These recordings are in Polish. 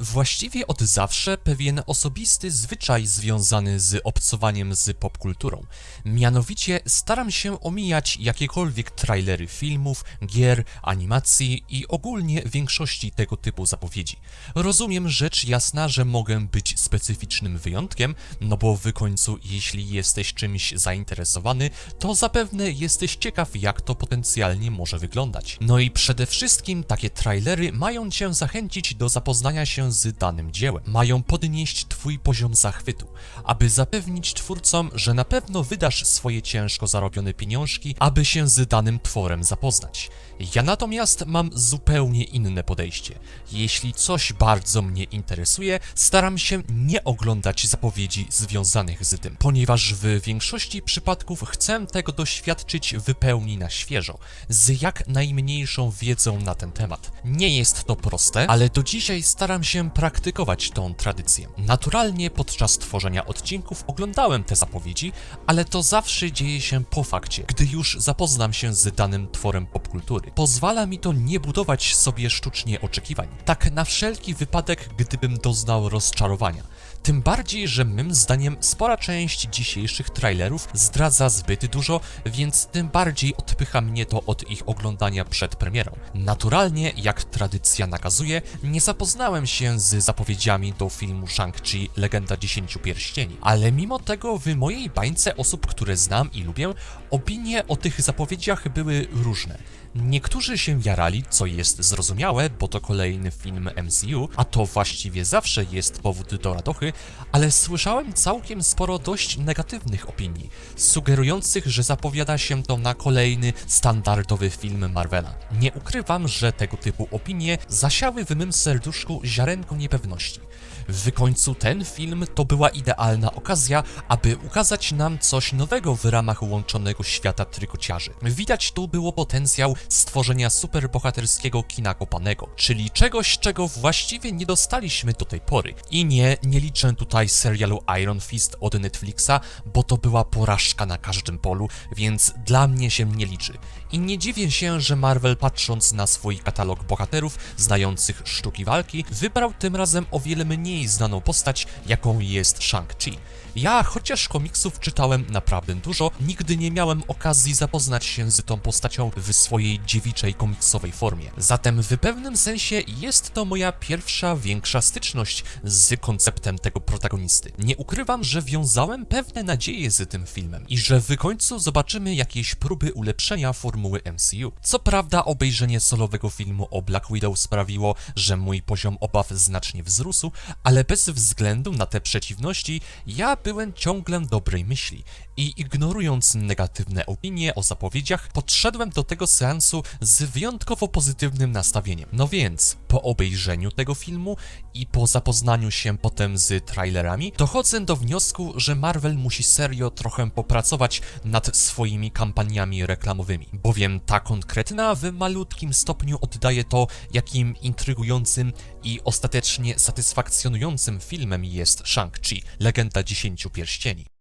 Właściwie od zawsze pewien osobisty zwyczaj związany z obcowaniem z popkulturą. Mianowicie staram się omijać jakiekolwiek trailery filmów, gier, animacji i ogólnie większości tego typu zapowiedzi. Rozumiem rzecz jasna, że mogę być specyficznym wyjątkiem, no bo w końcu jeśli jesteś czymś zainteresowany, to zapewne jesteś ciekaw jak to potencjalnie może wyglądać. No i przede wszystkim takie trailery mają cię zachęcić do zapoznania się z danym dziełem. Mają podnieść twój poziom zachwytu, aby zapewnić twórcom, że na pewno wydasz swoje ciężko zarobione pieniążki, aby się z danym tworem zapoznać. Ja natomiast mam zupełnie inne podejście. Jeśli coś bardzo mnie interesuje, staram się nie oglądać zapowiedzi związanych z tym, ponieważ w większości przypadków chcę tego doświadczyć w pełni na świeżo, z jak najmniejszą wiedzą na ten temat. Nie jest to proste, ale do dzisiaj staram się praktykować tą tradycję. Naturalnie podczas tworzenia odcinków oglądałem te zapowiedzi, ale to zawsze dzieje się po fakcie, gdy już zapoznam się z danym tworem popkultury. Pozwala mi to nie budować sobie sztucznie oczekiwań. Tak na wszelki wypadek, gdybym doznał rozczarowania. Tym bardziej, że mym zdaniem spora część dzisiejszych trailerów zdradza zbyt dużo, więc tym bardziej odpycha mnie to od ich oglądania przed premierą. Naturalnie, jak tradycja nakazuje, nie zapoznałem się z zapowiedziami do filmu Shang-Chi Legenda Dziesięciu Pierścieni, ale mimo tego w mojej bańce osób, które znam i lubię, opinie o tych zapowiedziach były różne. Niektórzy się jarali, co jest zrozumiałe, bo to kolejny film MCU, a to właściwie zawsze jest powód do radochy, ale słyszałem całkiem sporo dość negatywnych opinii, sugerujących, że zapowiada się to na kolejny standardowy film Marvela. Nie ukrywam, że tego typu opinie zasiały w mym serduszku ziarenko niepewności. W końcu ten film to była idealna okazja, aby ukazać nam coś nowego w ramach łączonego świata trykociarzy. Widać tu było potencjał stworzenia superbohaterskiego kina kopanego, czyli czegoś, czego właściwie nie dostaliśmy do tej pory. I nie, nie liczę tutaj serialu Iron Fist od Netflixa, bo to była porażka na każdym polu, więc dla mnie się nie liczy. I nie dziwię się, że Marvel patrząc na swój katalog bohaterów znających sztuki walki, wybrał tym razem o wiele mniej znaną postać, jaką jest Shang-Chi. Ja, chociaż komiksów czytałem naprawdę dużo, nigdy nie miałem okazji zapoznać się z tą postacią w swojej dziewiczej komiksowej formie. Zatem w pewnym sensie jest to moja pierwsza większa styczność z konceptem tego protagonisty. Nie ukrywam, że wiązałem pewne nadzieje z tym filmem i że w końcu zobaczymy jakieś próby ulepszenia formuły MCU. Co prawda obejrzenie solowego filmu o Black Widow sprawiło, że mój poziom obaw znacznie wzrósł, ale bez względu na te przeciwności, ja byłem ciągle dobrej myśli i ignorując negatywne opinie o zapowiedziach, podszedłem do tego seansu z wyjątkowo pozytywnym nastawieniem. No więc, po obejrzeniu tego filmu i po zapoznaniu się potem z trailerami, dochodzę do wniosku, że Marvel musi serio trochę popracować nad swoimi kampaniami reklamowymi, bowiem ta konkretna w malutkim stopniu oddaje to, jakim intrygującym i ostatecznie satysfakcjonującym filmem jest Shang-Chi, Legenda Dziesięciu Pierścieni.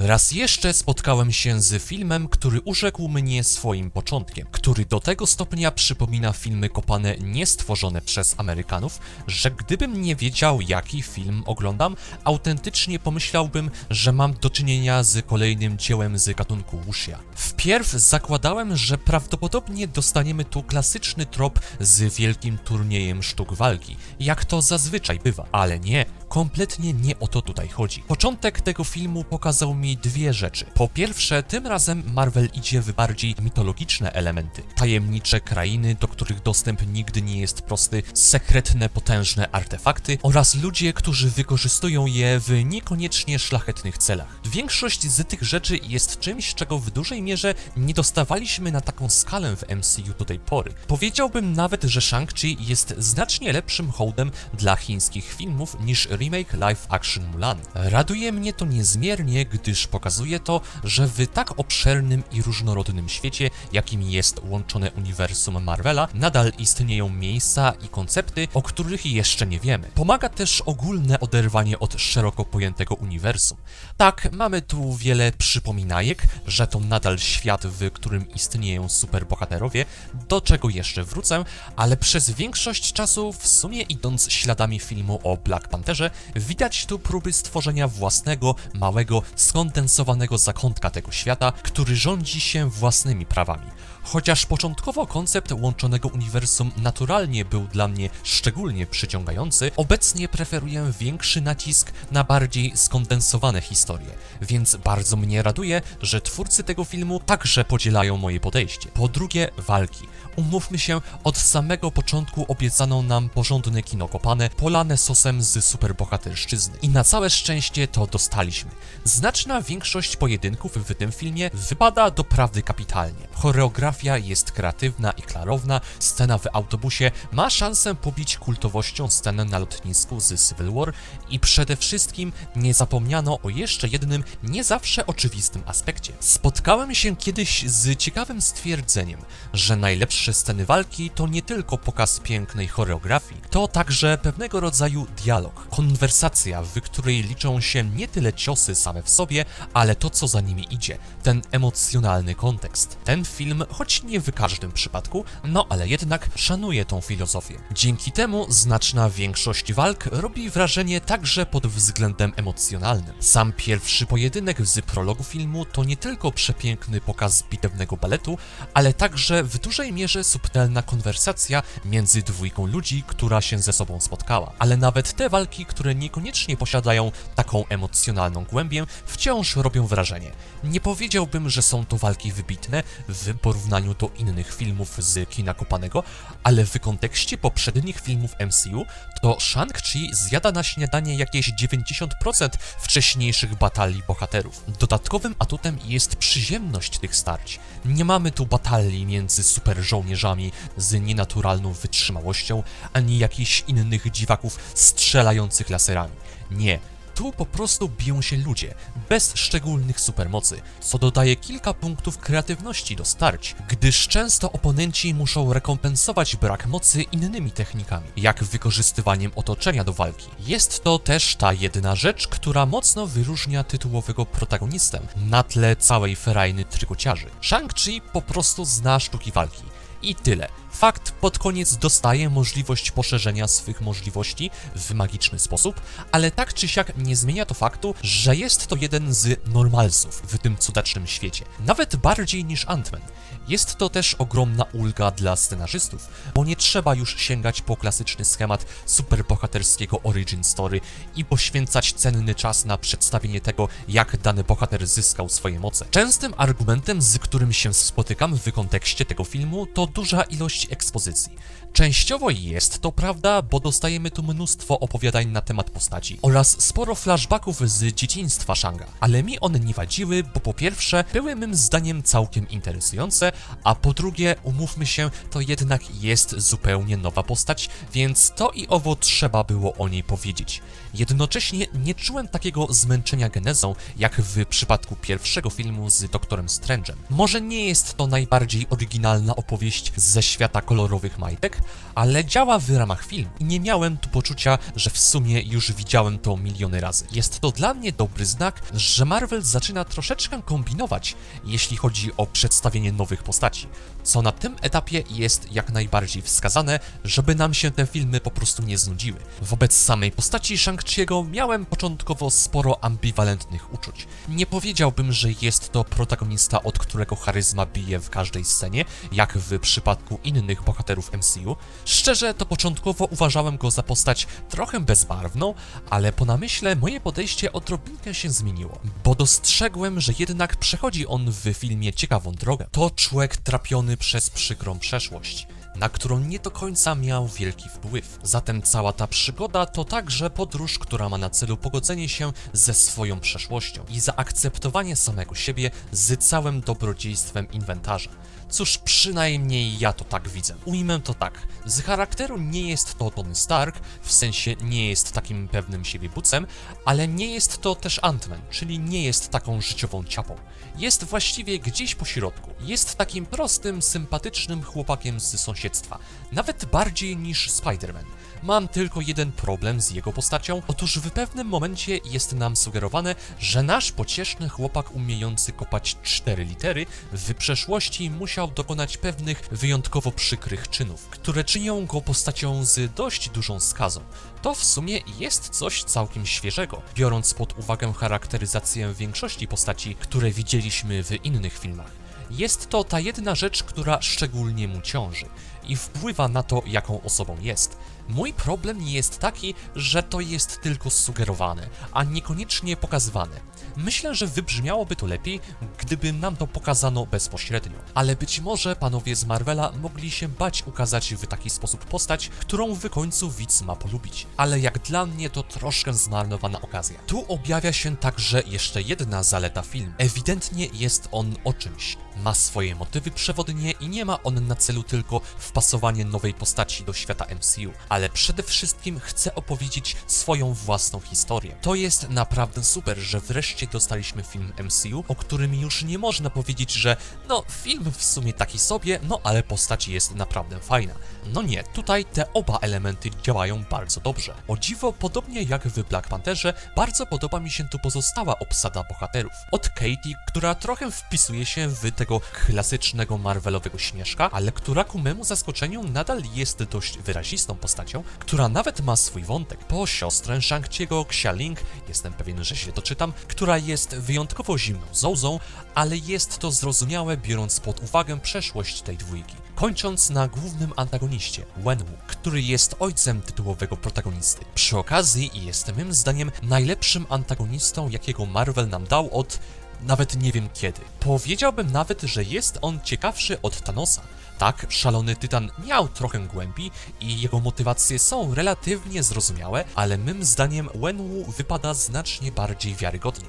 Raz jeszcze spotkałem się z filmem, który urzekł mnie swoim początkiem, który do tego stopnia przypomina filmy kopane niestworzone przez Amerykanów, że gdybym nie wiedział jaki film oglądam, autentycznie pomyślałbym, że mam do czynienia z kolejnym dziełem z gatunku wuxia. Wpierw zakładałem, że prawdopodobnie dostaniemy tu klasyczny trop z wielkim turniejem sztuk walki, jak to zazwyczaj bywa, ale nie, kompletnie nie o to tutaj chodzi. Początek tego filmu pokazał mi dwie rzeczy. Po pierwsze, tym razem Marvel idzie w bardziej mitologiczne elementy. Tajemnicze krainy, do których dostęp nigdy nie jest prosty, sekretne, potężne artefakty oraz ludzie, którzy wykorzystują je w niekoniecznie szlachetnych celach. Większość z tych rzeczy jest czymś, czego w dużej mierze nie dostawaliśmy na taką skalę w MCU do tej pory. Powiedziałbym nawet, że Shang-Chi jest znacznie lepszym hołdem dla chińskich filmów niż remake live action Mulan. Raduje mnie to niezmiernie, gdyż pokazuje to, że w tak obszernym i różnorodnym świecie, jakim jest łączone uniwersum Marvela, nadal istnieją miejsca i koncepty, o których jeszcze nie wiemy. Pomaga też ogólne oderwanie od szeroko pojętego uniwersum. Tak, mamy tu wiele przypominajek, że to nadal świat, w którym istnieją superbohaterowie, do czego jeszcze wrócę, ale przez większość czasu, w sumie idąc śladami filmu o Black Pantherze, widać tu próby stworzenia własnego, małego, skondensowanego zakątka tego świata, który rządzi się własnymi prawami. Chociaż początkowo koncept łączonego uniwersum naturalnie był dla mnie szczególnie przyciągający, obecnie preferuję większy nacisk na bardziej skondensowane historie, więc bardzo mnie raduje, że twórcy tego filmu także podzielają moje podejście. Po drugie, walki. Umówmy się, od samego początku obiecano nam porządne kino kopane, polane sosem z superbohaterszczyzny. I na całe szczęście to dostaliśmy. Znaczna większość pojedynków w tym filmie wypada doprawdy kapitalnie. Choreografia jest kreatywna i klarowna, scena w autobusie ma szansę pobić kultowością scenę na lotnisku z Civil War i przede wszystkim nie zapomniano o jeszcze jednym, nie zawsze oczywistym aspekcie. Spotkałem się kiedyś z ciekawym stwierdzeniem, że najlepsze sceny walki to nie tylko pokaz pięknej choreografii, to także pewnego rodzaju dialog, konwersacja, w której liczą się nie tyle ciosy same w sobie, ale to co za nimi idzie, ten emocjonalny kontekst. Ten film, choć nie w każdym przypadku, no ale jednak szanuje tą filozofię. Dzięki temu znaczna większość walk robi wrażenie także pod względem emocjonalnym. Sam pierwszy pojedynek z prologu filmu to nie tylko przepiękny pokaz bitewnego baletu, ale także w dużej mierze subtelna konwersacja między dwójką ludzi, która się ze sobą spotkała. Ale nawet te walki, które niekoniecznie posiadają taką emocjonalną głębię, wciąż robią wrażenie. Nie powiedziałbym, że są to walki wybitne w porównaniu do innych filmów z kina kopanego, ale w kontekście poprzednich filmów MCU to Shang-Chi zjada na śniadanie jakieś 90% wcześniejszych batalii bohaterów. Dodatkowym atutem jest przyziemność tych starć. Nie mamy tu batalii między super żołnierzami z nienaturalną wytrzymałością, ani jakichś innych dziwaków strzelających laserami. Nie, tu po prostu biją się ludzie, bez szczególnych supermocy, co dodaje kilka punktów kreatywności do starć, gdyż często oponenci muszą rekompensować brak mocy innymi technikami, jak wykorzystywaniem otoczenia do walki. Jest to też ta jedna rzecz, która mocno wyróżnia tytułowego protagonistę na tle całej ferajny trykociarzy. Shang-Chi po prostu zna sztuki walki. I tyle. Fakt pod koniec dostaje możliwość poszerzenia swych możliwości w magiczny sposób, ale tak czy siak nie zmienia to faktu, że jest to jeden z normalsów w tym cudacznym świecie. Nawet bardziej niż Ant-Man. Jest to też ogromna ulga dla scenarzystów, bo nie trzeba już sięgać po klasyczny schemat superbohaterskiego origin story i poświęcać cenny czas na przedstawienie tego, jak dany bohater zyskał swoje moce. Częstym argumentem, z którym się spotykam w kontekście tego filmu, to duża ilość ekspozycji. Częściowo jest to prawda, bo dostajemy tu mnóstwo opowiadań na temat postaci oraz sporo flashbacków z dzieciństwa Shanga, ale mi one nie wadziły, bo po pierwsze były mym zdaniem całkiem interesujące, a po drugie, umówmy się, to jednak jest zupełnie nowa postać, więc to i owo trzeba było o niej powiedzieć. Jednocześnie nie czułem takiego zmęczenia genezą, jak w przypadku pierwszego filmu z Doktorem Strange'em. Może nie jest to najbardziej oryginalna opowieść ze świata kolorowych majtek, ale działa w ramach filmu i nie miałem tu poczucia, że w sumie już widziałem to miliony razy. Jest to dla mnie dobry znak, że Marvel zaczyna troszeczkę kombinować, jeśli chodzi o przedstawienie nowych postaci, co na tym etapie jest jak najbardziej wskazane, żeby nam się te filmy po prostu nie znudziły. Wobec samej postaci Shang-Chi'ego miałem początkowo sporo ambiwalentnych uczuć. Nie powiedziałbym, że jest to protagonista, od którego charyzma bije w każdej scenie, jak w przypadku innych bohaterów MCU. Szczerze, to początkowo uważałem go za postać trochę bezbarwną, ale po namyśle moje podejście odrobinkę się zmieniło, bo dostrzegłem, że jednak przechodzi on w filmie ciekawą drogę. To człowiek trapiony przez przykrą przeszłość. Na którą nie do końca miał wielki wpływ. Zatem cała ta przygoda to także podróż, która ma na celu pogodzenie się ze swoją przeszłością i zaakceptowanie samego siebie z całym dobrodziejstwem inwentarza. Cóż, przynajmniej ja to tak widzę. Ujmę to tak. Z charakteru nie jest to Tony Stark, w sensie nie jest takim pewnym siebie bucem, ale nie jest to też Ant-Man, czyli nie jest taką życiową ciapą. Jest właściwie gdzieś po środku. Jest takim prostym, sympatycznym chłopakiem z sąsiedztwa. Nawet bardziej niż Spider-Man. Mam tylko jeden problem z jego postacią. Otóż w pewnym momencie jest nam sugerowane, że nasz pocieszny chłopak umiejący kopać cztery litery w przeszłości musiał dokonać pewnych wyjątkowo przykrych czynów, które czynią go postacią z dość dużą skazą. To w sumie jest coś całkiem świeżego, biorąc pod uwagę charakteryzację większości postaci, które widzieliśmy w innych filmach. Jest to ta jedna rzecz, która szczególnie mu ciąży i wpływa na to, jaką osobą jest. Mój problem nie jest taki, że to jest tylko sugerowane, a niekoniecznie pokazywane. Myślę, że wybrzmiałoby to lepiej, gdyby nam to pokazano bezpośrednio. Ale być może panowie z Marvela mogli się bać ukazać w taki sposób postać, którą w końcu widz ma polubić. Ale jak dla mnie to troszkę zmarnowana okazja. Tu objawia się także jeszcze jedna zaleta filmu. Ewidentnie jest on o czymś. Ma swoje motywy przewodnie i nie ma on na celu tylko wpasowanie nowej postaci do świata MCU, ale przede wszystkim chce opowiedzieć swoją własną historię. To jest naprawdę super, że wreszcie dostaliśmy film MCU, o którym już nie można powiedzieć, że no film w sumie taki sobie, no ale postać jest naprawdę fajna. No nie, tutaj te oba elementy działają bardzo dobrze. O dziwo, podobnie jak w Black Pantherze, bardzo podoba mi się tu pozostała obsada bohaterów. Od Katie, która trochę wpisuje się w tego klasycznego Marvelowego śmieszka, ale która ku memu zaskoczeniu nadal jest dość wyrazistą postacią, która nawet ma swój wątek. Po siostrę Shang-Chi'ego, Xialing, jestem pewien, że źle to czytam, która jest wyjątkowo zimną zołzą, ale jest to zrozumiałe biorąc pod uwagę przeszłość tej dwójki. Kończąc na głównym antagoniście, Wenwu, który jest ojcem tytułowego protagonisty. Przy okazji jest moim zdaniem najlepszym antagonistą, jakiego Marvel nam dał od nawet nie wiem kiedy. Powiedziałbym nawet, że jest on ciekawszy od Thanosa. Tak, szalony tytan miał trochę głębi i jego motywacje są relatywnie zrozumiałe, ale mym zdaniem Wenwu wypada znacznie bardziej wiarygodnie,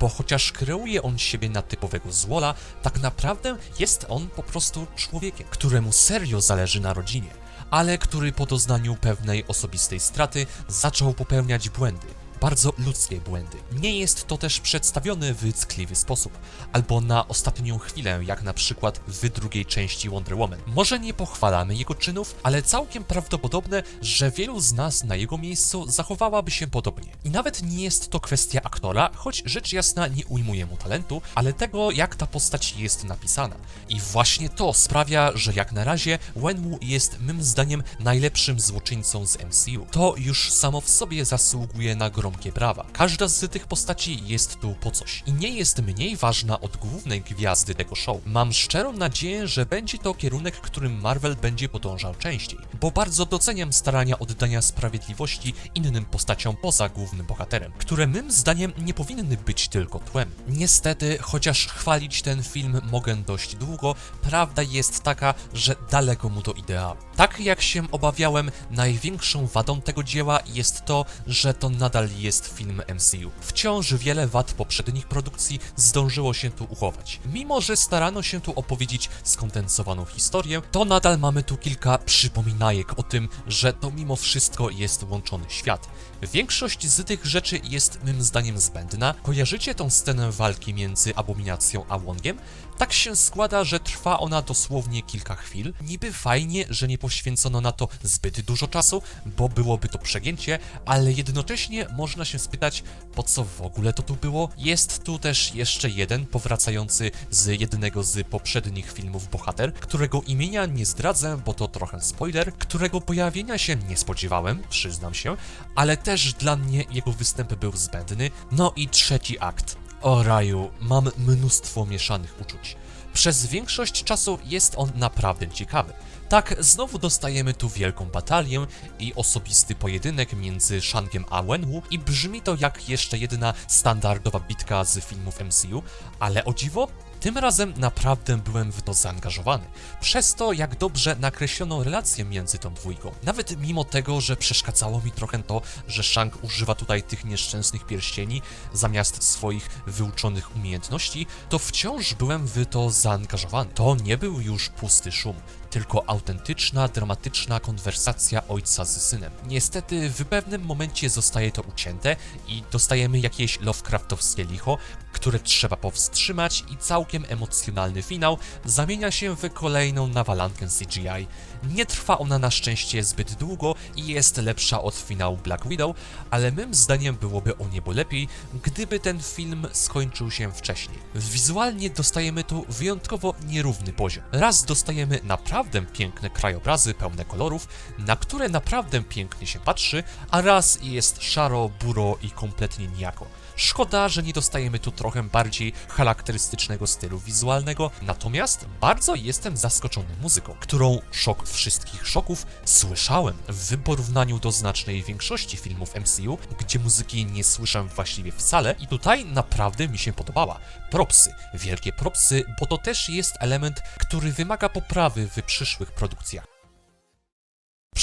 bo chociaż kreuje on siebie na typowego złola, tak naprawdę jest on po prostu człowiekiem, któremu serio zależy na rodzinie, ale który po doznaniu pewnej osobistej straty zaczął popełniać błędy bardzo ludzkie błędy. Nie jest to też przedstawione w ckliwy sposób, albo na ostatnią chwilę, jak na przykład w drugiej części Wonder Woman. Może nie pochwalamy jego czynów, ale całkiem prawdopodobne, że wielu z nas na jego miejscu zachowałaby się podobnie. I nawet nie jest to kwestia aktora, choć rzecz jasna nie ujmuje mu talentu, ale tego, jak ta postać jest napisana. I właśnie to sprawia, że jak na razie Wenwu jest mym zdaniem najlepszym złoczyńcą z MCU. To już samo w sobie zasługuje na brawa. Każda z tych postaci jest tu po coś i nie jest mniej ważna od głównej gwiazdy tego show. Mam szczerą nadzieję, że będzie to kierunek, którym Marvel będzie podążał częściej, bo bardzo doceniam starania oddania sprawiedliwości innym postaciom poza głównym bohaterem, które mym zdaniem nie powinny być tylko tłem. Niestety, chociaż chwalić ten film mogę dość długo, prawda jest taka, że daleko mu do ideału. Tak jak się obawiałem, największą wadą tego dzieła jest to, że to nadal jest film MCU. Wciąż wiele wad poprzednich produkcji zdążyło się tu uchować. Mimo, że starano się tu opowiedzieć skondensowaną historię, to nadal mamy tu kilka przypominajek o tym, że to mimo wszystko jest łączony świat. Większość z tych rzeczy jest mym zdaniem zbędna. Kojarzycie tą scenę walki między Abominacją a Wongiem? Tak się składa, że trwa ona dosłownie kilka chwil. Niby fajnie, że nie poświęcono na to zbyt dużo czasu, bo byłoby to przegięcie, ale jednocześnie można się spytać, po co w ogóle to tu było? Jest tu też jeszcze jeden powracający z jednego z poprzednich filmów bohater, którego imienia nie zdradzę, bo to trochę spoiler, którego pojawienia się nie spodziewałem, przyznam się, ale też dla mnie jego występ był zbędny. No i trzeci akt. O raju, mam mnóstwo mieszanych uczuć. Przez większość czasu jest on naprawdę ciekawy. Tak, znowu dostajemy tu wielką batalię i osobisty pojedynek między Shangiem a Wenwu i brzmi to jak jeszcze jedna standardowa bitka z filmów MCU, ale o dziwo Tym razem naprawdę byłem w to zaangażowany, przez to jak dobrze nakreślono relację między tą dwójką. Nawet mimo tego, że przeszkadzało mi trochę to, że Shang używa tutaj tych nieszczęsnych pierścieni zamiast swoich wyuczonych umiejętności, to wciąż byłem w to zaangażowany. To nie był już pusty szum, tylko autentyczna, dramatyczna konwersacja ojca z synem. Niestety w pewnym momencie zostaje to ucięte i dostajemy jakieś Lovecraftowskie licho, które trzeba powstrzymać i całkiem emocjonalny finał zamienia się w kolejną nawalankę CGI. Nie trwa ona na szczęście zbyt długo i jest lepsza od finału Black Widow, ale mym zdaniem byłoby o niebo lepiej, gdyby ten film skończył się wcześniej. Wizualnie dostajemy tu wyjątkowo nierówny poziom. Raz dostajemy naprawdę piękne krajobrazy pełne kolorów, na które naprawdę pięknie się patrzy, a raz jest szaro, buro i kompletnie nijako. Szkoda, że nie dostajemy tu trochę bardziej charakterystycznego stylu wizualnego, natomiast bardzo jestem zaskoczony muzyką, którą szok wszystkich szoków słyszałem w porównaniu do znacznej większości filmów MCU, gdzie muzyki nie słyszę właściwie wcale i tutaj naprawdę mi się podobała. Propsy, wielkie propsy, bo to też jest element, który wymaga poprawy w przyszłych produkcjach.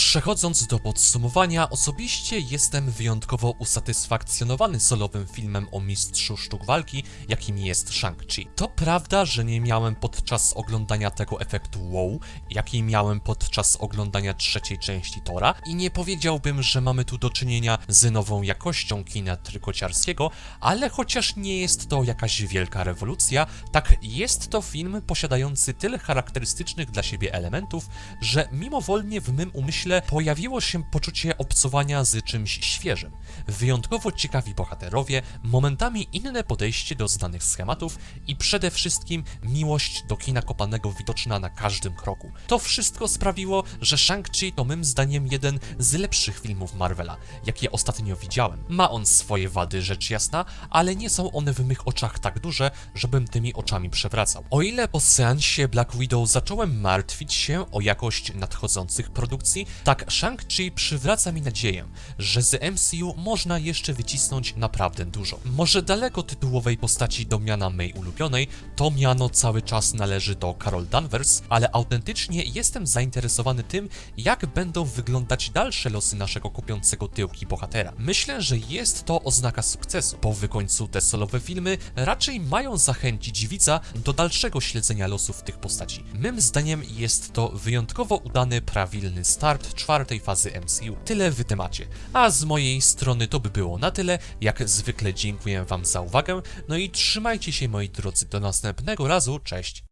Przechodząc do podsumowania, osobiście jestem wyjątkowo usatysfakcjonowany solowym filmem o mistrzu sztuk walki, jakim jest Shang-Chi. To prawda, że nie miałem podczas oglądania tego efektu wow, jaki miałem podczas oglądania trzeciej części Tora i nie powiedziałbym, że mamy tu do czynienia z nową jakością kina trykociarskiego, ale chociaż nie jest to jakaś wielka rewolucja, tak jest to film posiadający tyle charakterystycznych dla siebie elementów, że mimowolnie w mym umyśle pojawiło się poczucie obcowania z czymś świeżym. Wyjątkowo ciekawi bohaterowie, momentami inne podejście do znanych schematów i przede wszystkim miłość do kina kopanego widoczna na każdym kroku. To wszystko sprawiło, że Shang-Chi to mym zdaniem jeden z lepszych filmów Marvela, jakie ostatnio widziałem. Ma on swoje wady, rzecz jasna, ale nie są one w mych oczach tak duże, żebym tymi oczami przewracał. O ile po seansie Black Widow zacząłem martwić się o jakość nadchodzących produkcji, tak Shang-Chi przywraca mi nadzieję, że z MCU można jeszcze wycisnąć naprawdę dużo. Może daleko tytułowej postaci do miana mej ulubionej, to miano cały czas należy do Carol Danvers, ale autentycznie jestem zainteresowany tym, jak będą wyglądać dalsze losy naszego kopiącego tyłki bohatera. Myślę, że jest to oznaka sukcesu, bo w końcu te solowe filmy raczej mają zachęcić widza do dalszego śledzenia losów tych postaci. Mym zdaniem jest to wyjątkowo udany, prawilny start czwartej fazy MCU. Tyle w temacie. A z mojej strony to by było na tyle. Jak zwykle dziękuję Wam za uwagę. No i trzymajcie się moi drodzy. Do następnego razu. Cześć.